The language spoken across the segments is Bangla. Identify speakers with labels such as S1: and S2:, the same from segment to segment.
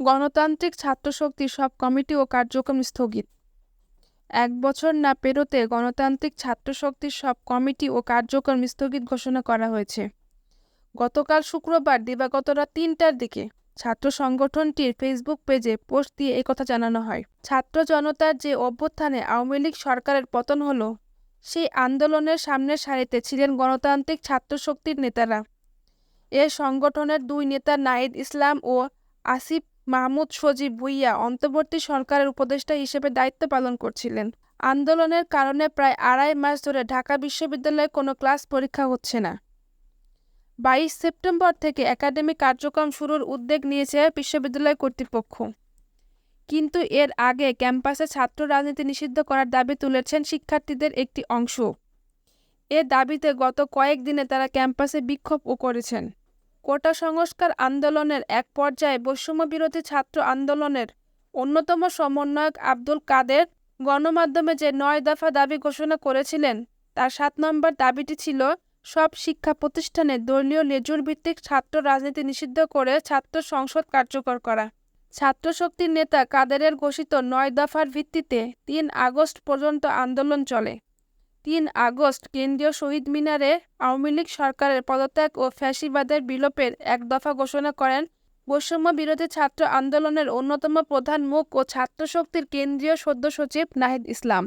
S1: গণতান্ত্রিক ছাত্রশক্তির সব কমিটি ও কার্যক্রম স্থগিত। এক বছর না পেরোতে গণতান্ত্রিক ছাত্রশক্তির সব কমিটি ও কার্যক্রম স্থগিত ঘোষণা করা হয়েছে। গতকাল শুক্রবার দিবাগত রাত তিনটার দিকে ছাত্র সংগঠনটির ফেসবুক পেজে পোস্ট দিয়ে একথা জানানো হয়। ছাত্র জনতার যে অভ্যুত্থানে আওয়ামী লীগ সরকারের পতন হলো, সেই আন্দোলনের সামনের সারিতে ছিলেন গণতান্ত্রিক ছাত্রশক্তির নেতারা। এ সংগঠনের দুই নেতা নাইদ ইসলাম ও আসিফ মাহমুদ সজীব ভুইয়া অন্তর্বর্তী সরকারের উপদেষ্টা হিসেবে দায়িত্ব পালন করছিলেন। আন্দোলনের কারণে প্রায় আড়াই মাস ধরে ঢাকা বিশ্ববিদ্যালয়ে কোনো ক্লাস পরীক্ষা হচ্ছে না। বাইশ সেপ্টেম্বর থেকে একাডেমিক কার্যক্রম শুরুর উদ্যোগ নিয়েছে বিশ্ববিদ্যালয় কর্তৃপক্ষ। কিন্তু এর আগে ক্যাম্পাসে ছাত্র রাজনীতি নিষিদ্ধ করার দাবি তুলেছেন শিক্ষার্থীদের একটি অংশ। এ দাবিতে গত কয়েক দিনে তারা ক্যাম্পাসে বিক্ষোভও করেছেন। কোটা সংস্কার আন্দোলনের এক পর্যায়ে বৈষম্য বিরোধী ছাত্র আন্দোলনের অন্যতম সমন্বয়ক আব্দুল কাদের গণমাধ্যমে যে নয় দফা দাবি ঘোষণা করেছিলেন, তার সাত নম্বর দাবিটি ছিল, সব শিক্ষা প্রতিষ্ঠানে দলীয় লেজুর ভিত্তিক ছাত্র রাজনীতি নিষিদ্ধ করে ছাত্র সংসদ কার্যকর করা। ছাত্রশক্তির নেতা কাদেরের ঘোষিত নয় দফার ভিত্তিতে তিন আগস্ট পর্যন্ত আন্দোলন চলে। তিন আগস্ট কেন্দ্রীয় শহীদ মিনারে আওয়ামী লীগ সরকারের পদত্যাগ ও ফ্যাসিবাদের বিলোপের এক দফা ঘোষণা করেন বৈষম্য বিরোধী ছাত্র আন্দোলনের অন্যতম প্রধান মুখ ও ছাত্রশক্তির কেন্দ্রীয় সদ্য সচিব নাহিদ ইসলাম।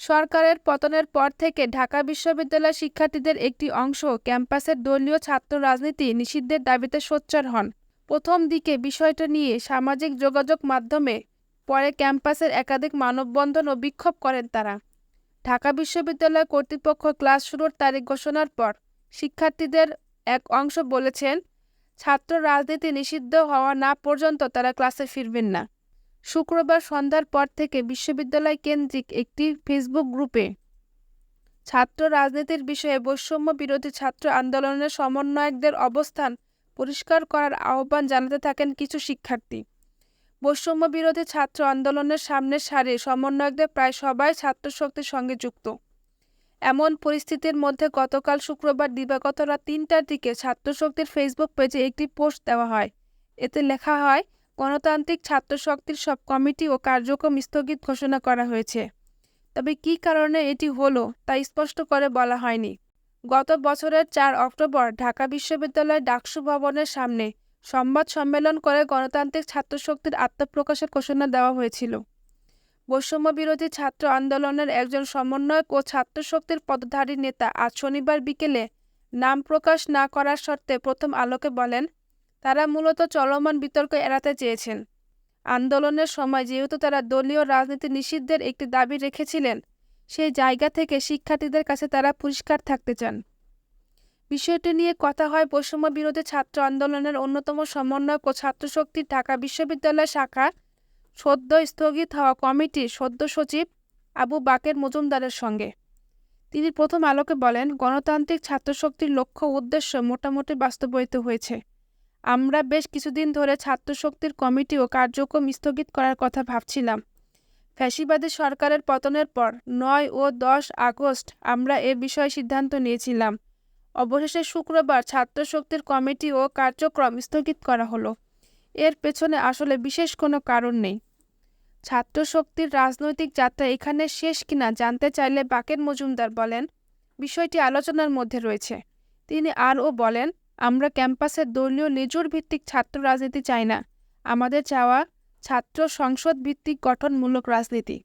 S1: সরকারের পতনের পর থেকে ঢাকা বিশ্ববিদ্যালয় শিক্ষার্থীদের একটি অংশ ক্যাম্পাসের দলীয় ছাত্র রাজনীতি নিষিদ্ধের দাবিতে সোচ্চার হন। প্রথম দিকে বিষয়টা নিয়ে সামাজিক যোগাযোগ মাধ্যমে পরে ক্যাম্পাসের একাধিক মানববন্ধন ও বিক্ষোভ করেন তারা। ঢাকা বিশ্ববিদ্যালয় কর্তৃপক্ষ ক্লাস শুরুর তারিখ ঘোষণার পর শিক্ষার্থীদের এক অংশ বলেছেন, ছাত্র রাজনীতি নিষিদ্ধ হওয়া না পর্যন্ত তারা ক্লাসে ফিরবেন না। শুক্রবার সন্ধ্যার পর থেকে বিশ্ববিদ্যালয় কেন্দ্রিক একটি ফেসবুক গ্রুপে ছাত্র রাজনীতির বিষয়ে বৈষম্য বিরোধী ছাত্র আন্দোলনের সমন্বয়কদের অবস্থান পরিষ্কার করার আহ্বান জানাতে থাকেন কিছু শিক্ষার্থী। বৈষম্য বিরোধী ছাত্র আন্দোলনের সামনের সারির সমন্বয়কদের প্রায় সবাই ছাত্রশক্তির সঙ্গে যুক্ত। এমন পরিস্থিতির মধ্যে গতকাল শুক্রবার দিবাগত রাত তিনটার দিকে ছাত্রশক্তির ফেসবুক পেজে একটি পোস্ট দেওয়া হয়। এতে লেখা হয়, গণতান্ত্রিক ছাত্রশক্তির সব কমিটি ও কার্যক্রম স্থগিত ঘোষণা করা হয়েছে। তবে কী কারণে এটি হলো তা স্পষ্ট করে বলা হয়নি। গত বছরের চার অক্টোবর ঢাকা বিশ্ববিদ্যালয়ের ডাকসু ভবনের সামনে সংবাদ সম্মেলন করে গণতান্ত্রিক ছাত্রশক্তির আত্মপ্রকাশের ঘোষণা দেওয়া হয়েছিল। বৈষম্য বিরোধী ছাত্র আন্দোলনের একজন সমন্বয়ক ও ছাত্রশক্তির পদধারী নেতা আজ শনিবার বিকেলে নাম প্রকাশ না করার শর্তে প্রথম আলোকে বলেন, তারা মূলত চলমান বিতর্ক এড়াতে চেয়েছেন। আন্দোলনের সময় যেহেতু তারা দলীয় রাজনীতি নিষিদ্ধের একটি দাবি রেখেছিলেন, সেই জায়গা থেকে শিক্ষার্থীদের কাছে তারা পরিষ্কার থাকতে চান। বিষয়টি নিয়ে কথা হয় বৈষম্য বিরোধী ছাত্র আন্দোলনের অন্যতম সমন্বয়ক ও ছাত্রশক্তির ঢাকা বিশ্ববিদ্যালয় শাখা সদ্য স্থগিত হওয়া কমিটির সদ্য সচিব আবু বাকের মজুমদারের সঙ্গে। তিনি প্রথম আলোকে বলেন, গণতান্ত্রিক ছাত্রশক্তির লক্ষ্য উদ্দেশ্য মোটামুটি বাস্তবায়িত হয়েছে। আমরা বেশ কিছুদিন ধরে ছাত্রশক্তির কমিটি ও কার্যক্রম স্থগিত করার কথা ভাবছিলাম। ফ্যাসিবাদী সরকারের পতনের পর নয় ও দশ আগস্ট আমরা এ বিষয়ে সিদ্ধান্ত নিয়েছিলাম। অবশেষে শুক্রবার ছাত্রশক্তির কমিটি ও কার্যক্রম স্থগিত করা হলো। এর পেছনে আসলে বিশেষ কোনো কারণ নেই। ছাত্রশক্তির রাজনৈতিক যাত্রা এখানে শেষ কিনা জানতে চাইলে বাকের মজুমদার বলেন, বিষয়টি আলোচনার মধ্যে রয়েছে। তিনি আরও বলেন, আমরা ক্যাম্পাসের দলীয় লেজুর ভিত্তিক ছাত্র রাজনীতি চাই না। আমাদের চাওয়া ছাত্র সংসদ ভিত্তিক গঠনমূলক রাজনীতি।